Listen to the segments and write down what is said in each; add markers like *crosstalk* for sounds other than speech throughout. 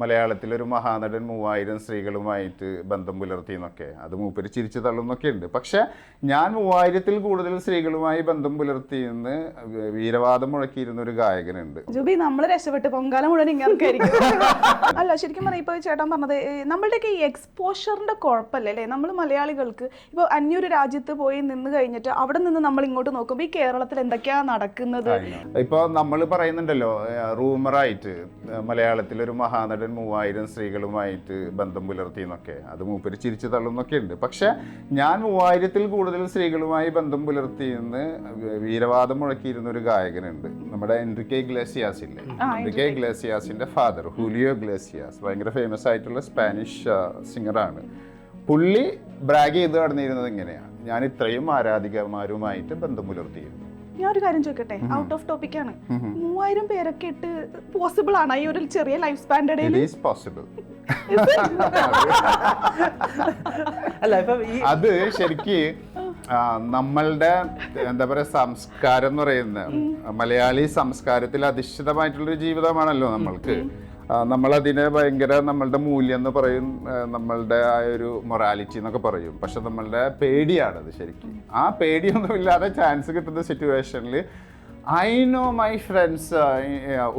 മലയാളത്തിൽ ഒരു മഹാനടൻ മൂവായിരം സ്ത്രീകളുമായിട്ട് ബന്ധം പുലർത്തി എന്നൊക്കെ അത് മൂപ്പര് ചിരിച്ചു തള്ളുന്നൊക്കെ ഉണ്ട്. പക്ഷെ ഞാൻ മൂവായിരത്തിൽ കൂടുതൽ സ്ത്രീകളുമായി ബന്ധം പുലർത്തി എന്ന് വീരവാദം മുഴക്കിയിരുന്ന ഒരു ഗായകനുണ്ട്. ജുബി നമ്മൾ രക്ഷപ്പെട്ട് പൊങ്കാലം മുഴുവൻ ഇങ്ങനെ *laughs* അല്ല ശരിക്കും പറയാം ഇപ്പൊ ചേട്ടൻ പറഞ്ഞത് നമ്മളുടെ നമ്മളുടെയൊക്കെ ഈ എക്സ്പോഷറിന്റെ കുഴപ്പമല്ലേ അല്ലേ? നമ്മൾ മലയാളികൾക്ക് ഇപ്പൊ അന്യൊരു രാജ്യത്ത് പോയി നിന്ന് കഴിഞ്ഞിട്ട് അവിടെ നിന്ന് നമ്മൾ ഇങ്ങോട്ട് നോക്കുമ്പോൾ ഈ കേരളത്തിൽ എന്തൊക്കെയാ നടക്കുന്നത്? ഇപ്പൊ നമ്മൾ പറയുന്നുണ്ടല്ലോ റൂമറായിട്ട് മലയാളത്തിൽ ഒരു മഹാനടൻ മൂവായിരം സ്ത്രീകളുമായിട്ട് ബന്ധം പുലർത്തി എന്നൊക്കെ. അത് മൂപ്പര് ചിരിച്ചു തള്ളുന്നൊക്കെ ഉണ്ട്. പക്ഷെ ഞാൻ മൂവായിരത്തിൽ കൂടുതൽ സ്ത്രീകളുമായി ബന്ധം പുലർത്തി എന്ന് വീരവാദം മുഴക്കിയിരുന്ന ഒരു ഗായകനുണ്ട്. നമ്മുടെ എൻറിക്കെ ഗ്ലേസിയാസ് ഇല്ലേ? എൻറിക്കെ ഗ്ലേസിയാസിന്റെ ഫാദർ ഹുലിയോ ഗ്ലേസിയാസ് ഭയങ്കര ഫേമസ് ആയിട്ടുള്ള സ്പാനിഷ് സിംഗറാണ്. പുള്ളി ബ്രാഗ് ചെയ്ത് നടന്നിരുന്നത് ഇങ്ങനെയാണ്. ഞാൻ ഇത്രയും ആരാധികമാരുമായിട്ട് ബന്ധം പുലർത്തിയിരുന്നു. ഞാൻ ഒരു കാര്യം ചോദിക്കട്ടെ? ഔട്ട് ഓഫ് ടോപ്പിക് ആണ്. മൂവായിരം പേരൊക്കെ ഇട്ട് പോസിബിൾ ആണ് ഈ ഒരു ചെറിയ ലൈഫ് സ്പാന്റെ പോസിബിൾ അല്ല ഇപ്പൊ അത് ശരിക്ക് നമ്മളുടെ എന്താ പറയാ സംസ്കാരം എന്ന് പറയുന്നത് മലയാളി സംസ്കാരത്തിൽ അധിഷ്ഠിതമായിട്ടുള്ളൊരു ജീവിതമാണല്ലോ നമ്മൾക്ക്. നമ്മളതിനെ ഭയങ്കര നമ്മളുടെ മൂല്യം എന്ന് പറയും നമ്മളുടെ ആ ഒരു മൊറാലിറ്റി എന്നൊക്കെ പറയും. പക്ഷെ നമ്മളുടെ പേടിയാണത് ശരിക്കും. ആ പേടിയൊന്നും ഇല്ലാതെ ചാൻസ് കിട്ടുന്ന സിറ്റുവേഷനിൽ ഐ നോ മൈ ഫ്രണ്ട്സ്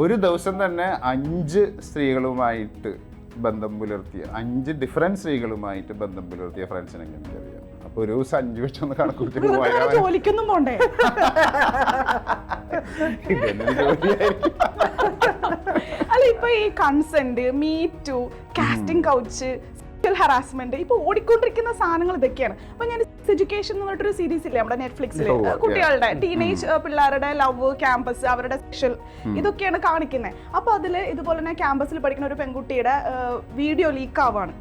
ഒരു ദിവസം തന്നെ അഞ്ച് സ്ത്രീകളുമായിട്ട് ബന്ധം പുലർത്തിയ അഞ്ച് ഡിഫറെന്റ് സ്ത്രീകളുമായിട്ട് ബന്ധം പുലർത്തിയ ഫ്രണ്ട്സിനെ എനിക്കറിയാം അപ്പൊ ഒരു ദിവസം അഞ്ച് വെച്ചൊന്ന് കണക്കൂട്ടി ജോലിക്കൊന്നും പോണ്ടേ? ഇതെന്നെ ജോലിയായിരിക്കും. ഇപ്പൊ ഈ consent to casting couch sexual harassment ഇപ്പൊ ഓടിക്കൊണ്ടിരിക്കുന്ന സാധനങ്ങൾ ഇതൊക്കെയാണ്. അപ്പൊ ഞാൻ എഡ്യൂക്കേഷൻ എന്ന് പറഞ്ഞിട്ടൊരു സീരീസ് ഇല്ലേ നമ്മുടെ നെറ്റ്ഫ്ലിക്സിൽ കുട്ടികളുടെ ടീനേജ് പിള്ളേരുടെ ലവ് ക്യാമ്പസ് അവരുടെ സെക്ഷൽ ഇതൊക്കെയാണ് കാണിക്കുന്നത് അപ്പൊ അതിൽ ഇതുപോലെ തന്നെ ക്യാമ്പസിൽ പഠിക്കുന്ന ഒരു പെൺകുട്ടിയുടെ വീഡിയോ ലീക്ക് ആവാണ്.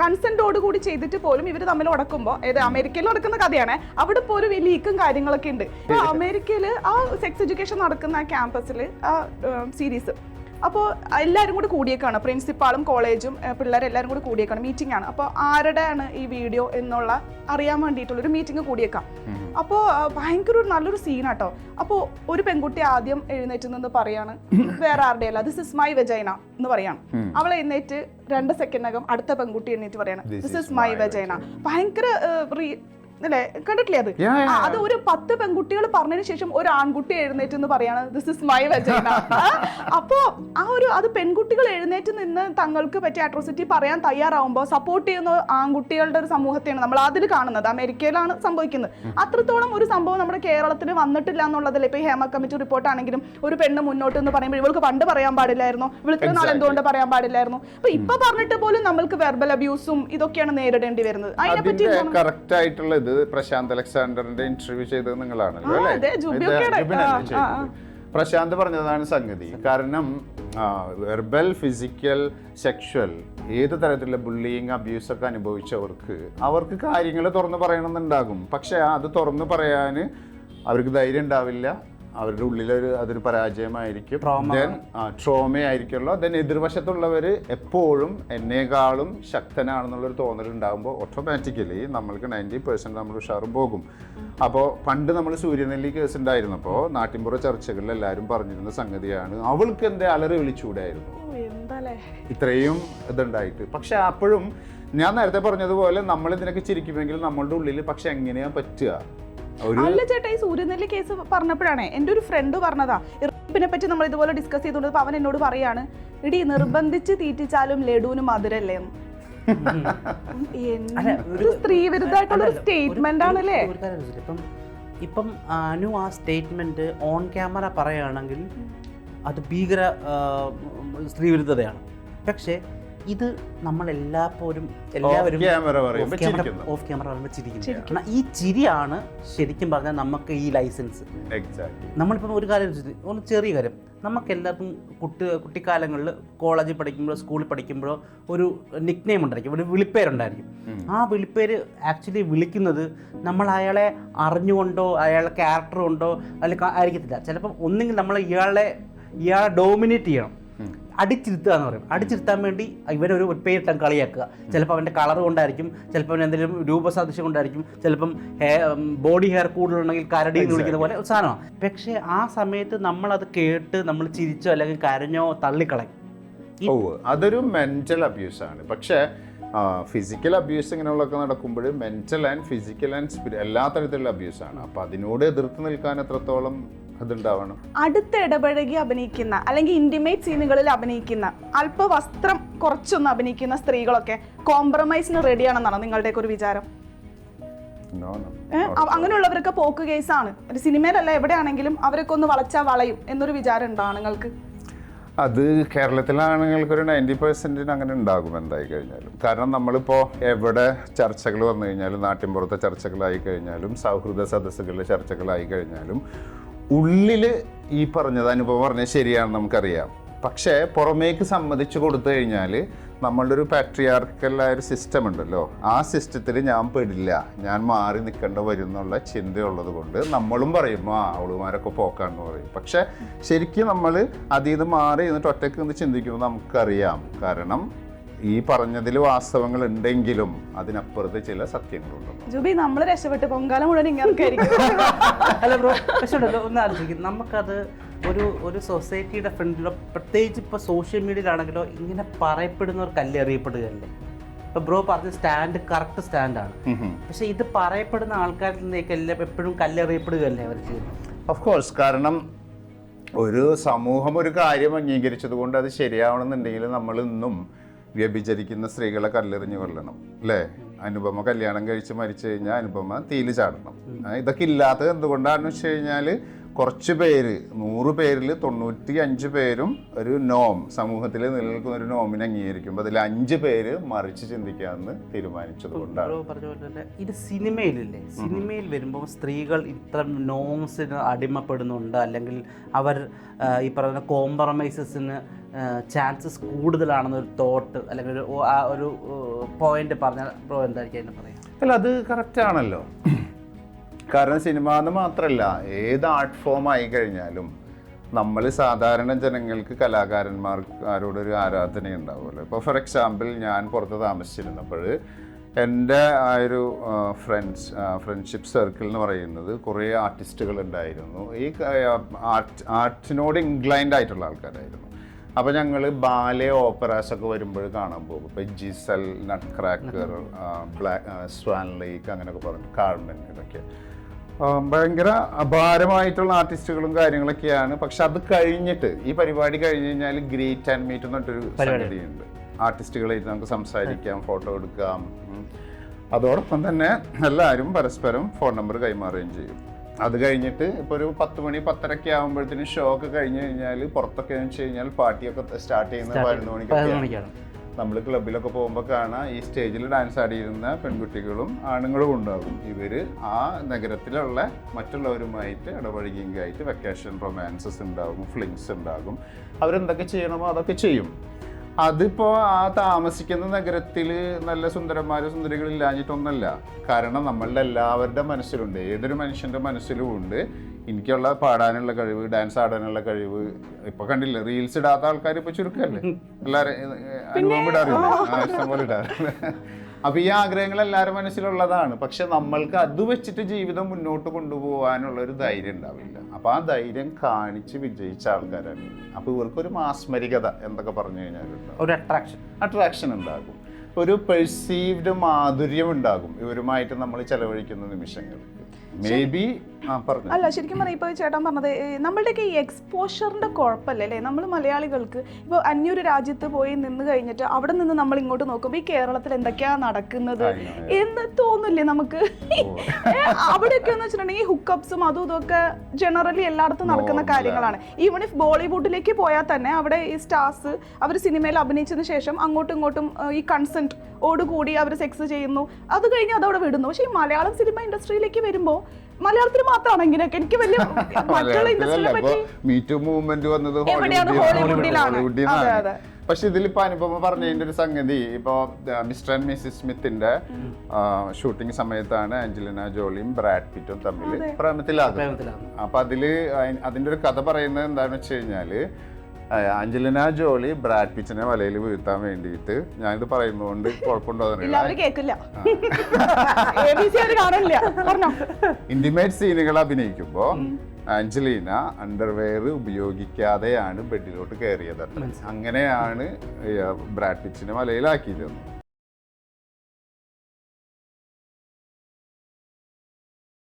കൺസെന്റോട് കൂടി ചെയ്തിട്ട് പോലും ഇവർ തമ്മിൽ ഉടക്കുമ്പോൾ ഏത് അമേരിക്കയിൽ നടക്കുന്ന കഥയാണ്. അവിടെ ഇപ്പോൾ ഒരു ലീക്കും കാര്യങ്ങളൊക്കെ ഉണ്ട്. അപ്പൊ അമേരിക്കയിൽ ആ സെക്സ് എഡ്യൂക്കേഷൻ നടക്കുന്ന ക്യാമ്പസിൽ ആ സീരീസ് അപ്പോൾ എല്ലാവരും കൂടി കൂടിയേക്കാണ്. പ്രിൻസിപ്പാളും കോളേജും പിള്ളേരും എല്ലാവരും കൂടി കൂടിയേക്കാണ് മീറ്റിംഗ് ആണ്. അപ്പോൾ ആരുടെയാണ് ഈ വീഡിയോ എന്നുള്ള അറിയാൻ വേണ്ടിയിട്ടുള്ള ഒരു മീറ്റിംഗ് കൂടിയേക്കാം. അപ്പോൾ ഭയങ്കര ഒരു നല്ലൊരു സീനാട്ടോ അപ്പോൾ ഒരു പെൺകുട്ടി ആദ്യം എഴുന്നേറ്റ് നിന്ന് പറയാണ്. വേറെ ആരുടെയല്ല. ദിസ് ഇസ് മൈ വെജൈന എന്ന് പറയാണ്. അവൾ എഴുന്നേറ്റ് രണ്ട് സെക്കൻഡിനകം അടുത്ത പെൺകുട്ടി എഴുന്നേറ്റ് പറയാണ്. ദിസ് ഇസ് മൈ വെജൈന ഭയങ്കര അല്ലേ? കണ്ടിട്ടില്ലേ അത്? അത് ഒരു പത്ത് പെൺകുട്ടികൾ പറഞ്ഞതിന് ശേഷം ഒരു ആൺകുട്ടി എഴുന്നേറ്റ് എന്ന് പറയാണ്. ദിസ് ഇസ് മൈ വെജൈന അപ്പോ ആ ഒരു അത് പെൺകുട്ടികൾ എഴുന്നേറ്റ് നിന്ന് തങ്ങൾക്ക് പറ്റിയ അട്രോസിറ്റി പറയാൻ തയ്യാറാവുമ്പോൾ സപ്പോർട്ട് ചെയ്യുന്ന ആൺകുട്ടികളുടെ ഒരു സമൂഹത്തെയാണ് നമ്മൾ അതിൽ കാണുന്നത്. അമേരിക്കയിലാണ് സംഭവിക്കുന്നത്. അത്രത്തോളം ഒരു സംഭവം നമ്മുടെ കേരളത്തിൽ വന്നിട്ടില്ല എന്നുള്ളതല്ലേ ഇപ്പൊ ഈ ഹേമ കമ്മിറ്റി റിപ്പോർട്ട് ആണെങ്കിലും ഒരു പെണ്ണ് മുന്നോട്ട് എന്ന് പറയുമ്പോൾ ഇവൾക്ക് പണ്ട് പറയാൻ പാടില്ലായിരുന്നു. ഇവൾക്ക് ഇത്ര നാൾ എന്തുകൊണ്ട് പറയാൻ പാടില്ലായിരുന്നു? അപ്പൊ ഇപ്പൊ പറഞ്ഞിട്ട് പോലും നമ്മൾക്ക് വെർബൽ അബ്യൂസും ഇതൊക്കെയാണ് നേരിടേണ്ടി വരുന്നത്. അതിനെപ്പറ്റി കറക്റ്റ് ആയിട്ടുള്ള ഇത് പ്രശാന്ത് അലക്സാണ്ടറിന്റെ ഇന്റർവ്യൂ ചെയ്തത് നിങ്ങളാണല്ലോ അല്ലേ? പ്രശാന്ത് പറഞ്ഞതാണ് സംഗതി. കാരണം വെർബൽ ഫിസിക്കൽ സെക്ഷൽ ഏത് തരത്തിലുള്ള ബുള്ളിങ് അബ്യൂസ് ഒക്കെ അനുഭവിച്ചവർക്ക് അവർക്ക് കാര്യങ്ങൾ തുറന്നു പറയണമെന്നുണ്ടാകും. പക്ഷെ അത് തുറന്നു പറയാൻ അവർക്ക് ധൈര്യം ഉണ്ടാവില്ല. അവരുടെ ഉള്ളിലൊരു അതൊരു പരാജയമായിരിക്കും. ദെൻ ട്രോമയായിരിക്കുമല്ലോ. ദെൻ എതിർവശത്തുള്ളവർ എപ്പോഴും എന്നേക്കാളും ശക്തനാണെന്നുള്ളൊരു തോന്നൽ ഉണ്ടാകുമ്പോൾ ഓട്ടോമാറ്റിക്കലി നമ്മൾക്ക് നയന്റി പെർസെന്റ് നമ്മൾ ഉഷാറും പോകും. അപ്പോൾ പണ്ട് നമ്മൾ സൂര്യനെല്ലി കേസ് ഉണ്ടായിരുന്നപ്പോൾ നാട്ടിൻപുറ ചർച്ചകളിൽ എല്ലാവരും പറഞ്ഞിരുന്ന സംഗതിയാണ് അവൾക്ക് എന്തേ അലറി വിളിച്ചുകൂടെയായിരുന്നു ഇത്രയും ഇതുണ്ടായിട്ട്. പക്ഷെ അപ്പോഴും ഞാൻ നേരത്തെ പറഞ്ഞതുപോലെ നമ്മൾ ഇതിനൊക്കെ ചിരിക്കുമെങ്കിൽ നമ്മളുടെ ഉള്ളിൽ പക്ഷെ എങ്ങനെയാ പറ്റുക? അല്ല ചേട്ടാ ഈ സൂര്യനെല്ലി കേസ് പറഞ്ഞപ്പോഴാണ് എന്റെ ഒരു ഫ്രണ്ട് പറഞ്ഞതാ. ഇറപ്പിനെ പറ്റി നമ്മൾ ഇതുപോലെ ഡിസ്കസ് ചെയ്തുകൊണ്ട് അവൻ എന്നോട് പറയാണ് ഇടി നിർബന്ധിച്ച് തീറ്റിച്ചാലും ലഡുവിന് മധുരല്ലേ? എന്ന്. അല്ല, സ്ത്രീ വിരുദ്ധമായിട്ടുള്ള ഒരു സ്റ്റേറ്റ്മെന്റ് ആണല്ലേ ഒരു? ഇപ്പം ഇപ്പം അനു ആ സ്റ്റേറ്റ്മെന്റ് ഓൺ ക്യാമറ പറയുകയാണെങ്കിൽ അത് ഭീകര സ്ത്രീവിരുദ്ധതയാണ്. പക്ഷേ ഇത് നമ്മളെല്ലാപ്പോഴും എല്ലാവരും ഓഫ് ക്യാമറ പറയുമ്പോൾ ചിരിക്കുന്നു. ഈ ചിരിയാണ് ശരിക്കും പറഞ്ഞാൽ നമുക്ക് ഈ ലൈസൻസ്. നമ്മളിപ്പോൾ നമ്മളിപ്പം ഒരു കാര്യം ഒന്ന് ചെറിയ കാര്യം. നമുക്ക് എല്ലാവർക്കും കുട്ടി കുട്ടിക്കാലങ്ങളിൽ കോളേജിൽ പഠിക്കുമ്പോഴോ സ്കൂളിൽ പഠിക്കുമ്പോഴോ ഒരു നിക് നെയിം ഉണ്ടായിരിക്കും. ഒരു വിളിപ്പേരുണ്ടായിരിക്കും. ആ വിളിപ്പേര് ആക്ച്വലി വിളിക്കുന്നത് നമ്മൾ അയാളെ അറിഞ്ഞുകൊണ്ടോ അയാളെ ക്യാരക്ടർ കൊണ്ടോ അല്ലെങ്കിൽ ആയിരിക്കത്തില്ല. ചിലപ്പം ഒന്നെങ്കിൽ നമ്മൾ ഇയാളെ ഇയാളെ ഡോമിനേറ്റ് ചെയ്യണം. അടിച്ചിരുത്തുക എന്ന് പറയും. അടിച്ചിരുത്താൻ വേണ്ടി ഇവനൊരു പേരിട്ടാൻ കളിയാക്കുക. ചിലപ്പോൾ അവന്റെ കളർ കൊണ്ടായിരിക്കും ചിലപ്പോൾ അവൻ എന്തെങ്കിലും രൂപസാദൃശ്യം കൊണ്ടായിരിക്കും ചിലപ്പം ബോഡി ഹെയർ കൂടുതലുണ്ടെങ്കിൽ കരടി എന്ന് വിളിക്കുന്ന പോലെ സാധനമാണ്. പക്ഷേ ആ സമയത്ത് നമ്മളത് കേട്ട് നമ്മൾ ചിരിച്ചോ അല്ലെങ്കിൽ കരഞ്ഞോ തള്ളിക്കളയും. ഓ അതൊരു മെന്റൽ അബ്യൂസ് ആണ്. പക്ഷേ ഫിസിക്കൽ അബ്യൂസ് ഇങ്ങനെയുള്ളതൊക്കെ നടക്കുമ്പോൾ mental and physical and spiritual എല്ലാ തരത്തിലുള്ള അബ്യൂസ് ആണ്. അപ്പോൾ അതിനോട് എതിർത്ത് നിൽക്കാൻ എത്രത്തോളം അതുണ്ടാവണം. അടുത്ത് ഇടപഴകി അഭിനയിക്കുന്ന അല്ലെങ്കിൽ ഇന്റിമേറ്റ് സീനുകളിൽ അഭിനയിക്കുന്ന അല്പ വസ്ത്രം കുറച്ചൊന്ന് അഭിനയിക്കുന്ന സ്ത്രീകളൊക്കെ കോംപ്രമൈസിന് റെഡിയാണെന്നാണ് നിങ്ങളുടെ ഒരു വിചാരം? അങ്ങനെയുള്ളവരൊക്കെ പോക്ക് കേസാണ്. ഒരു സിനിമയിലല്ല എവിടെയാണെങ്കിലും അവരൊക്കെ ഒന്ന് വളച്ചാ വളയും എന്നൊരു വിചാരം ഉണ്ടോ ആണുങ്ങൾക്ക്? അത് കേരളത്തിലെ ആണുങ്ങൾക്ക് ഒരു നയന്റി പെർസെന്റിന് അങ്ങനെ ഉണ്ടാകും എന്തായി കഴിഞ്ഞാലും. കാരണം നമ്മളിപ്പോൾ എവിടെ ചർച്ചകൾ വന്നു കഴിഞ്ഞാലും നാട്ടിൻപുറത്തെ ചർച്ചകളായി കഴിഞ്ഞാലും സൗഹൃദ സദസ്സുകളിലെ ചർച്ചകളായി കഴിഞ്ഞാലും ഉള്ളിൽ ഈ പറഞ്ഞത് അനുഭവം പറഞ്ഞത് ശരിയാണെന്ന് നമുക്കറിയാം. പക്ഷേ പുറമേക്ക് സമ്മതിച്ചു കൊടുത്തു കഴിഞ്ഞാൽ നമ്മളുടെ ഒരു പാട്രിയാർക്കലായ ഒരു സിസ്റ്റം ഉണ്ടല്ലോ. ആ സിസ്റ്റത്തിൽ ഞാൻ പെടില്ല. ഞാൻ മാറി നിൽക്കേണ്ട വരും എന്നുള്ള ചിന്തയുള്ളത് കൊണ്ട് നമ്മളും പറയും ആ അവളുമാരൊക്കെ പോക്കാണെന്ന് പറയും. പക്ഷേ ശരിക്കും നമ്മൾ അതീത് മാറി എന്നിട്ട് ഒറ്റയ്ക്ക് നിന്ന് ചിന്തിക്കുമ്പോൾ നമുക്കറിയാം. കാരണം ഈ പറഞ്ഞതിൽ വാസ്തവങ്ങൾ ഉണ്ടെങ്കിലും അതിനപ്പുറത്ത് ചില സത്യങ്ങളുണ്ട്. ജുബി നമ്മൾ രക്ഷപ്പെട്ട് പൊങ്കാല മുഴുവൻ ഇങ്ങനെ *laughs* അല്ല ബ്രോ പക്ഷേ ഒന്ന് ആലോചിക്കും. നമുക്കത് ഒരു ഒരു സൊസൈറ്റിയുടെ ഫ്രണ്ടിലോ പ്രത്യേകിച്ച് ഇപ്പോൾ സോഷ്യൽ മീഡിയയിലാണെങ്കിലോ ഇങ്ങനെ പറയപ്പെടുന്നവർ കല്ലെറിയപ്പെടുകയല്ലേ ഇപ്പൊ ബ്രോ പറഞ്ഞ സ്റ്റാൻഡ് കറക്റ്റ് സ്റ്റാൻഡാണ്. പക്ഷെ ഇത് പറയപ്പെടുന്ന ആൾക്കാരിൽ നിന്നേക്ക് എല്ലാം എപ്പോഴും കല്ലെറിയപ്പെടുകയല്ലേ അവർ ചെയ്യുന്നത്? ഓഫ് കോഴ്സ് കാരണം ഒരു സമൂഹം ഒരു കാര്യം അംഗീകരിച്ചത് കൊണ്ട് അത് ശരിയാവണമെന്നുണ്ടെങ്കിൽ നമ്മൾ ഇന്നും വ്യഭിചരിക്കുന്ന സ്ത്രീകളെ കല്ലെറിഞ്ഞ് കൊല്ലണം അല്ലേ? അനുപമ കല്യാണം കഴിച്ച് മരിച്ചു കഴിഞ്ഞാൽ അനുപമ തീയിൽ ചാടണം. ഇതൊക്കെ ഇല്ലാത്തത് എന്തുകൊണ്ടാണെന്ന് വെച്ച് കഴിഞ്ഞാൽ കുറച്ച് പേര് നൂറ് പേരിൽ തൊണ്ണൂറ്റി അഞ്ച് പേരും ഒരു നോം സമൂഹത്തിൽ നിലനിൽക്കുന്ന ഒരു നോമിനെ അംഗീകരിക്കുമ്പോൾ അതിൽ അഞ്ച് പേര് മറിച്ച് ചിന്തിക്കാമെന്ന് തീരുമാനിച്ചത് കൊണ്ടാണ്. പറഞ്ഞ പോലെ തന്നെ ഇത് സിനിമയിലില്ലേ? സിനിമയിൽ വരുമ്പോൾ സ്ത്രീകൾ ഇത്ര നോംസിന് അടിമപ്പെടുന്നുണ്ട് അല്ലെങ്കിൽ അവർ ഈ പറയുന്ന കോംപ്രമൈസസിന് ചാൻസസ് കൂടുതലാണെന്നൊരു തോട്ട് അല്ലെങ്കിൽ ഒരു ആ ഒരു പോയിന്റ് പറഞ്ഞാൽ ബ്രോ എന്തായിരിക്കും അതിനെ പറയാം? അല്ല അത് കറക്റ്റ് ആണല്ലോ. കാരണം സിനിമ എന്ന് മാത്രമല്ല ഏത് ആർട്ട് ഫോം ആയി കഴിഞ്ഞാലും നമ്മൾ സാധാരണ ജനങ്ങൾക്ക് കലാകാരന്മാർക്കാരോടൊരു ആരാധന ഉണ്ടാവുമല്ലോ ഇപ്പോൾ ഫോർ എക്സാമ്പിൾ ഞാൻ പുറത്ത് താമസിച്ചിരുന്നപ്പോൾ എന്റെ ആ ഒരു ഫ്രണ്ട്സ് ഫ്രണ്ട്ഷിപ്പ് സർക്കിൾ എന്ന് പറയുന്നത് കുറേ ആർട്ടിസ്റ്റുകൾ ഉണ്ടായിരുന്നു. ഈ ആർട്ട് ആർട്ടിനോട് ഇൻക്ലൈൻഡ് ആയിട്ടുള്ള ആൾക്കാരായിരുന്നു. അപ്പോൾ ഞങ്ങൾ ബാലെ ഓപ്പറാസ് ഒക്കെ വരുമ്പോൾ കാണാൻ പോകും. ഇപ്പോൾ Giselle Nutcracker Black Swan Lake അങ്ങനെയൊക്കെ പറഞ്ഞു കാർമൻ ഇതൊക്കെ. ഭയങ്കര അപാരമായിട്ടുള്ള ആർട്ടിസ്റ്റുകളും കാര്യങ്ങളൊക്കെയാണ്. പക്ഷെ അത് കഴിഞ്ഞിട്ട് ഈ പരിപാടി കഴിഞ്ഞ് കഴിഞ്ഞാൽ ഗ്രേറ്റ് ആൻഡ് മീറ്റ് എന്നിട്ടൊരു സംഗതിയുണ്ട്. ആർട്ടിസ്റ്റുകളായിട്ട് നമുക്ക് സംസാരിക്കാം ഫോട്ടോ എടുക്കാം. അതോടൊപ്പം തന്നെ എല്ലാവരും പരസ്പരം ഫോൺ നമ്പർ കൈമാറുകയും ചെയ്യും. അത് കഴിഞ്ഞിട്ട് ഇപ്പോൾ ഒരു പത്ത് മണി പത്തരയ്ക്ക് ആകുമ്പോഴത്തേനും ഷോ ഒക്കെ കഴിഞ്ഞ് കഴിഞ്ഞാൽ പുറത്തൊക്കെ വെച്ച് കഴിഞ്ഞാൽ പാർട്ടിയൊക്കെ സ്റ്റാർട്ട് ചെയ്യുന്നത് പതിനൊന്ന് മണിക്ക് മണിക്കൊക്കെ മണിക്കാണ്. നമ്മൾ ക്ലബിലൊക്കെ പോകുമ്പോൾ കാണാം. ഈ സ്റ്റേജിൽ ഡാൻസ് ആടിയിരുന്ന പെൺകുട്ടികളും ആണുങ്ങളും ഉണ്ടാകും. ഇവർ ആ നഗരത്തിലുള്ള മറ്റുള്ളവരുമായിട്ട് ഇടപഴകിയെങ്കിലായിട്ട് വെക്കേഷൻ റൊമാൻസസ് ഉണ്ടാകും ഫ്ലിങ്സ് ഉണ്ടാകും. അവരെന്തൊക്കെ ചെയ്യണമോ അതൊക്കെ ചെയ്യും. അതിപ്പോൾ ആ താമസിക്കുന്ന നഗരത്തിൽ നല്ല സുന്ദരന്മാരും സുന്ദരികളില്ലാഞ്ഞിട്ടൊന്നല്ല കാരണം നമ്മളുടെ എല്ലാവരുടെ മനസ്സിലുണ്ട്. ഏതൊരു മനുഷ്യന്റെ മനസ്സിലും ഉണ്ട്. എനിക്കുള്ള പാടാനുള്ള കഴിവ് ഡാൻസ് ആടാനുള്ള കഴിവ് ഇപ്പൊ കണ്ടില്ല? റീൽസ് ഇടാത്ത ആൾക്കാർ ഇപ്പൊ ചുരുക്കല്ലേ? എല്ലാരും അനുഭവം ഇടാറില്ല? ഇഷ്ടംപോലെ ഇടാറില്ല അപ്പൊ ഈ ആഗ്രഹങ്ങൾ എല്ലാവരുടെ മനസ്സിലുള്ളതാണ്. പക്ഷെ നമ്മൾക്ക് അത് വെച്ചിട്ട് ജീവിതം മുന്നോട്ട് കൊണ്ടുപോകാനുള്ള ഒരു ധൈര്യം ഉണ്ടാവില്ല. അപ്പൊ ആ ധൈര്യം കാണിച്ച് വിജയിച്ച ആൾക്കാരാണ്. അപ്പൊ ഇവർക്കൊരു മാസ്മരികത എന്തൊക്കെ പറഞ്ഞു കഴിഞ്ഞാൽ ഒരു അട്രാക്ഷൻ അട്രാക്ഷൻ ഉണ്ടാകും. ഒരു പെർസീവ്ഡ് മാധുര്യം ഉണ്ടാകും ഇവരുമായിട്ട് നമ്മൾ ചെലവഴിക്കുന്ന നിമിഷങ്ങൾ മേ ബി അല്ല ശരിക്കും പറയാം ഇപ്പോൾ ചേട്ടൻ പറഞ്ഞത് നമ്മളുടെയൊക്കെ ഈ എക്സ്പോഷറിന്റെ കുഴപ്പമല്ലേ അല്ലേ നമ്മൾ മലയാളികൾക്ക് ഇപ്പോൾ അന്യൊരു രാജ്യത്ത് പോയി നിന്ന് കഴിഞ്ഞിട്ട് അവിടെ നിന്ന് നമ്മൾ ഇങ്ങോട്ട് നോക്കുമ്പോൾ ഈ കേരളത്തിൽ എന്തൊക്കെയാണ് നടക്കുന്നത് എന്ന് തോന്നില്ലേ നമുക്ക്? അവിടെയൊക്കെ എന്ന് വെച്ചിട്ടുണ്ടെങ്കിൽ ഹുക്കപ്സും അതും ഇതൊക്കെ ജനറലി എല്ലായിടത്തും നടക്കുന്ന കാര്യങ്ങളാണ്. ഈവൺ ഇഫ് ബോളിവുഡിലേക്ക് പോയാൽ തന്നെ അവിടെ ഈ സ്റ്റാർസ് അവർ സിനിമയിൽ അഭിനയിച്ചതിന് ശേഷം അങ്ങോട്ടും ഇങ്ങോട്ടും ഈ കൺസെന്റ് ഓടുകൂടി അവർ സെക്സ് ചെയ്യുന്നു. അത് കഴിഞ്ഞ് അതവിടെ വിടുന്നു. പക്ഷേ ഈ മലയാളം സിനിമ ഇൻഡസ്ട്രിയിലേക്ക് വരുമ്പോൾ മലയാളത്തിൽ മാത്രമാണ് ഇങ്ങനെയൊക്കെ എനിക്ക് വലിയ *laughs* മറ്റുള്ള ഇൻഡസ്ട്രിയെ മലയാളത്തിലല്ല പറ്റി ഇപ്പൊ മീറ്റു മൂവ്മെന്റ് വന്നത് എവിടെയാണ്? ഹോളിവുഡിലാണ്. അതെ, അതെ. പക്ഷെ ഇതിലിപ്പോ അനുപമ പറഞ്ഞതിന്റെ ഒരു സംഗതി ഇപ്പോ മിസ്റ്റർ ആൻഡ് മിസ്സിസ് സ്മിത്തിന്റെ ഷൂട്ടിംഗ് സമയത്താണ് ആഞ്ചലിന ജോളിയും ബ്രാഡ് പിറ്റും തമ്മിൽ പ്രേമത്തിലാകുന്നത് പ്രേമത്തിലാണ് അപ്പൊ അതിൽ അതിന്റെ ഒരു കഥ പറയുന്നത് എന്താണെന്ന് വെച്ച് കഴിഞ്ഞാൽ അഞ്ജലിന ജോളി ബ്രാഡ് പിച്ചിനെ വലയിൽ വീഴ്ത്താൻ വേണ്ടിയിട്ട്. ഞാനിത് പറയുന്നതുകൊണ്ട് കുഴപ്പമുണ്ടോ ഇന്റിമേറ്റ് സീനുകൾ അഭിനയിക്കുമ്പോൾ അഞ്ജലീന അണ്ടർവെയർ ഉപയോഗിക്കാതെയാണ് ബെഡിലോട്ട് കയറിയത് അങ്ങനെയാണ് ബ്രാഡ് പിച്ചിനെ വലയിലാക്കിയത്.